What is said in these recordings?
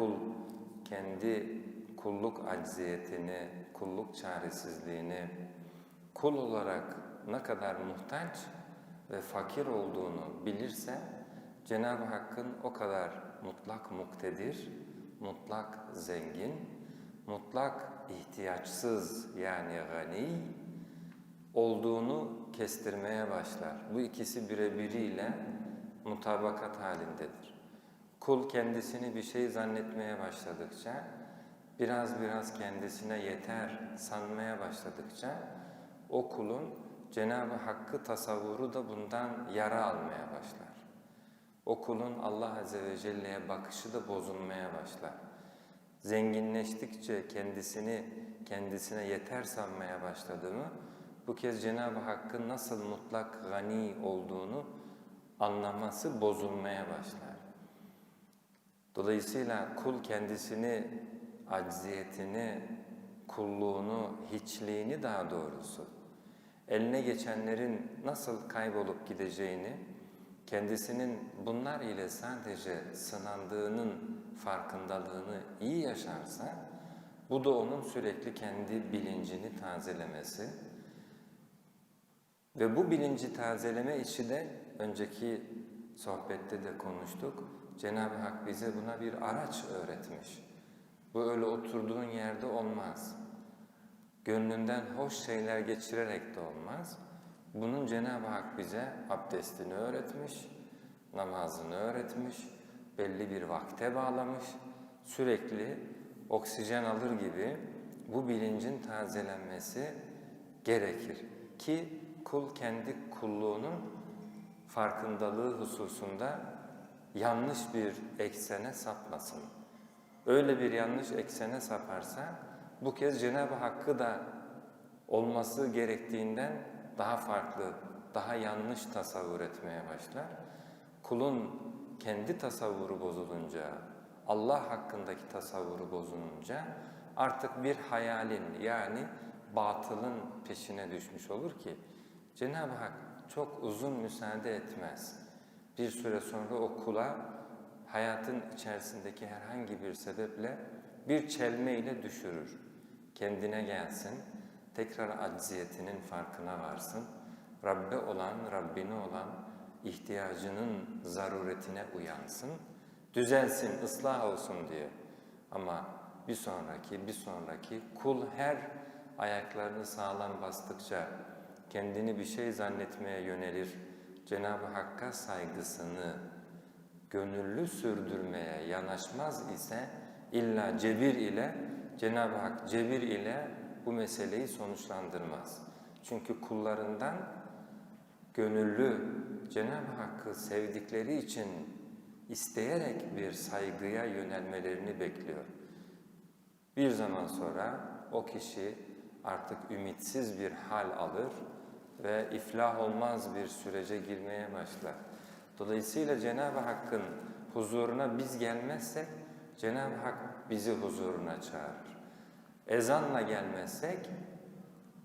kul kendi kulluk acziyetini, kulluk çaresizliğini, kul olarak ne kadar muhtaç ve fakir olduğunu bilirse Cenab-ı Hakk'ın o kadar mutlak muktedir, mutlak zengin, mutlak ihtiyaçsız yani gani olduğunu kestirmeye başlar. Bu ikisi birebiriyle mutabakat halindedir. Kul kendisini bir şey zannetmeye başladıkça, biraz biraz kendisine yeter sanmaya başladıkça, o kulun Cenab-ı Hakk'ı tasavvuru da bundan yara almaya başlar. O kulun Allah Azze ve Celle'ye bakışı da bozulmaya başlar. Zenginleştikçe kendisini kendisine yeter sanmaya başladığımı, bu kez Cenab-ı Hakk'ın nasıl mutlak gani olduğunu anlaması bozulmaya başlar. Dolayısıyla kul kendisini, acziyetini, kulluğunu, hiçliğini daha doğrusu, eline geçenlerin nasıl kaybolup gideceğini, kendisinin bunlar ile sadece sınandığının farkındalığını iyi yaşarsa, bu da onun sürekli kendi bilincini tazelemesi ve bu bilinci tazeleme işi de önceki sohbette de konuştuk. Cenab-ı Hak bize buna bir araç öğretmiş. Bu öyle oturduğun yerde olmaz. Gönlünden hoş şeyler geçirerek de olmaz. Bunun Cenab-ı Hak bize abdestini öğretmiş, namazını öğretmiş, belli bir vakte bağlamış, sürekli oksijen alır gibi bu bilincin tazelenmesi gerekir. Ki kul kendi kulluğunun farkındalığı hususunda yanlış bir eksene sapmasın. Öyle bir yanlış eksene saparsa bu kez Cenab-ı Hakk'ı da olması gerektiğinden daha farklı, daha yanlış tasavvur etmeye başlar. Kulun kendi tasavvuru bozulunca, Allah hakkındaki tasavvuru bozulunca artık bir hayalin yani batılın peşine düşmüş olur ki Cenab-ı Hak çok uzun müsaade etmez. Bir süre sonra o kula hayatın içerisindeki herhangi bir sebeple bir çelme ile düşürür. Kendine gelsin, tekrar acziyetinin farkına varsın. Rabbe olan, Rabbine olan ihtiyacının zaruretine uyansın. Düzelsin, ıslah olsun diye. Ama bir sonraki, bir sonraki kul her ayaklarını sağlam bastıkça kendini bir şey zannetmeye yönelir. Cenab-ı Hakk'a saygısını gönüllü sürdürmeye yanaşmaz ise illa cebir ile Cenab-ı Hak cebir ile bu meseleyi sonuçlandırmaz. Çünkü kullarından gönüllü Cenab-ı Hakk'ı sevdikleri için isteyerek bir saygıya yönelmelerini bekliyor. Bir zaman sonra o kişi artık ümitsiz bir hal alır ve iflah olmaz bir sürece girmeye başlar. Dolayısıyla Cenab-ı Hakk'ın huzuruna biz gelmezsek Cenab-ı Hak bizi huzuruna çağırır. Ezanla gelmezsek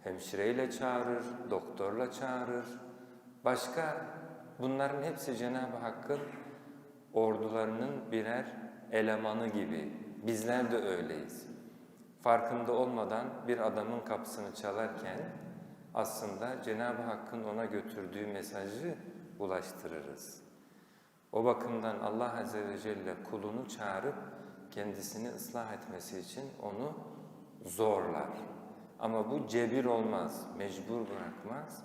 hemşireyle çağırır, doktorla çağırır. Başka bunların hepsi Cenab-ı Hakk'ın ordularının birer elemanı gibi. Bizler de öyleyiz. Farkında olmadan bir adamın kapısını çalarken aslında Cenab-ı Hakk'ın ona götürdüğü mesajı ulaştırırız. O bakımdan Allah Azze ve Celle kulunu çağırıp kendisini ıslah etmesi için onu zorlar. Ama bu cebir olmaz, mecbur bırakmaz.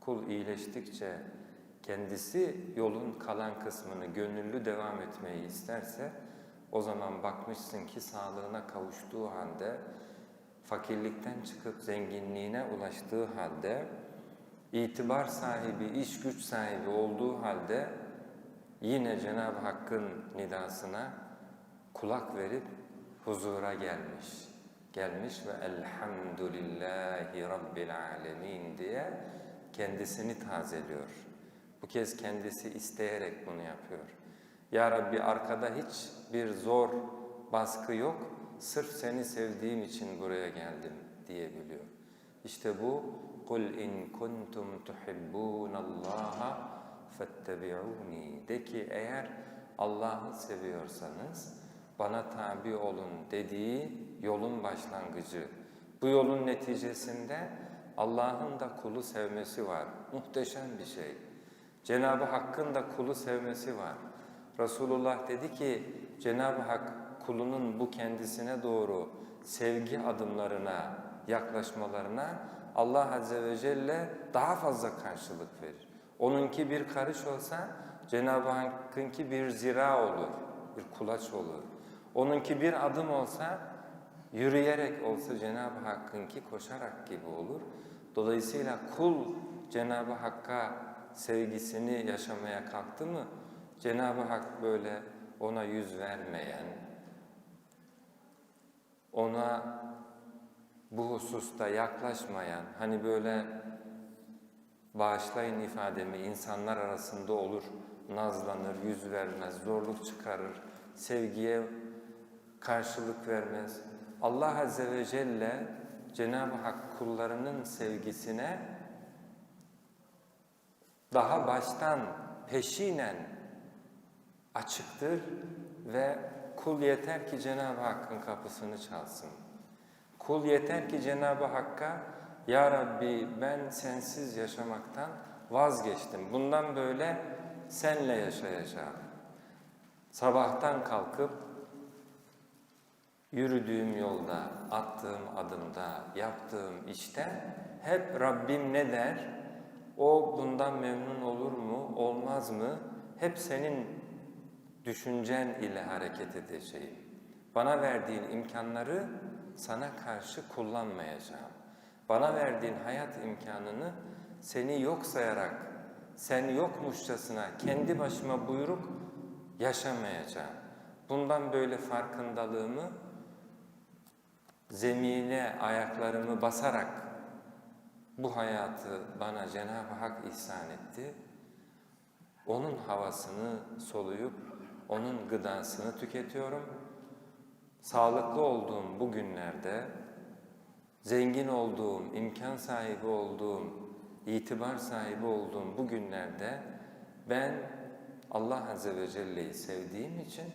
Kul iyileştikçe kendisi yolun kalan kısmını gönüllü devam etmeyi isterse o zaman bakmışsın ki sağlığına kavuştuğu halde fakirlikten çıkıp zenginliğine ulaştığı halde itibar sahibi, iş güç sahibi olduğu halde yine Cenab-ı Hakk'ın nidasına kulak verip huzura gelmiş. Gelmiş ve elhamdülillahi rabbil alemin diye kendisini tazeliyor. Bu kez kendisi isteyerek bunu yapıyor. Ya Rabbi arkada hiç bir zor baskı yok, sırf seni sevdiğim için buraya geldim diyebiliyor. İşte bu kul in kuntum tuhibbunallaha fettebi'uni de ki eğer Allah'ı seviyorsanız bana tabi olun dediği yolun başlangıcı. Bu yolun neticesinde Allah'ın da kulu sevmesi var. Muhteşem bir şey. Cenab-ı Hakk'ın da kulu sevmesi var. Resulullah dedi ki Cenab-ı Hak kulunun bu kendisine doğru sevgi adımlarına, yaklaşmalarına Allah Azze ve Celle daha fazla karşılık verir. Onunki bir karış olsa Cenab-ı Hakk'ınki bir zira olur, bir kulaç olur. Onunki bir adım olsa yürüyerek olsa Cenab-ı Hakk'ınki koşarak gibi olur. Dolayısıyla kul Cenab-ı Hakk'a sevgisini yaşamaya kalktı mı Cenab-ı Hak böyle ona yüz vermeyen, ona bu hususta yaklaşmayan, hani böyle bağışlayın ifademi insanlar arasında olur, nazlanır, yüz vermez, zorluk çıkarır, sevgiye karşılık vermez. Allah Azze ve Celle Cenab-ı Hak kullarının sevgisine daha baştan peşinen açıktır ve kul yeter ki Cenab-ı Hakk'ın kapısını çalsın. Kul yeter ki Cenab-ı Hakk'a Ya Rabbi ben sensiz yaşamaktan vazgeçtim. Bundan böyle senle yaşayacağım. Sabahtan kalkıp yürüdüğüm yolda, attığım adımda, yaptığım işte hep Rabbim ne der? O bundan memnun olur mu, olmaz mı? Hep senin düşüncen ile hareket edeceğim. Bana verdiğin imkanları sana karşı kullanmayacağım. Bana verdiğin hayat imkanını seni yok sayarak, sen yokmuşçasına kendi başıma buyruk yaşamayacağım. Bundan böyle farkındalığımı zemine ayaklarımı basarak bu hayatı bana Cenab-ı Hak ihsan etti. Onun havasını soluyup onun gıdasını tüketiyorum. Sağlıklı olduğum bu günlerde, zengin olduğum, imkan sahibi olduğum, itibar sahibi olduğum bu günlerde ben Allah Azze ve Celle'yi sevdiğim için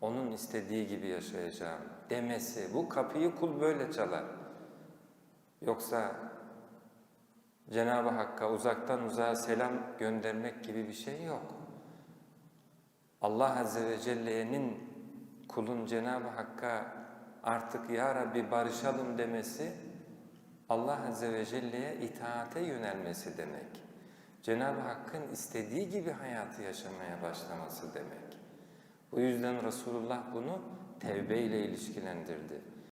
onun istediği gibi yaşayacağım demesi. Bu kapıyı kul böyle çalar. Yoksa Cenab-ı Hakk'a uzaktan uzağa selam göndermek gibi bir şey yok. Allah Azze ve Celle'nin kulun Cenab-ı Hakk'a artık Ya Rabbi barışalım demesi Allah Azze ve Celle'ye itaate yönelmesi demek. Cenab-ı Hakk'ın istediği gibi hayatı yaşamaya başlaması demek. Bu yüzden Resulullah bunu tevbe ile ilişkilendirdi.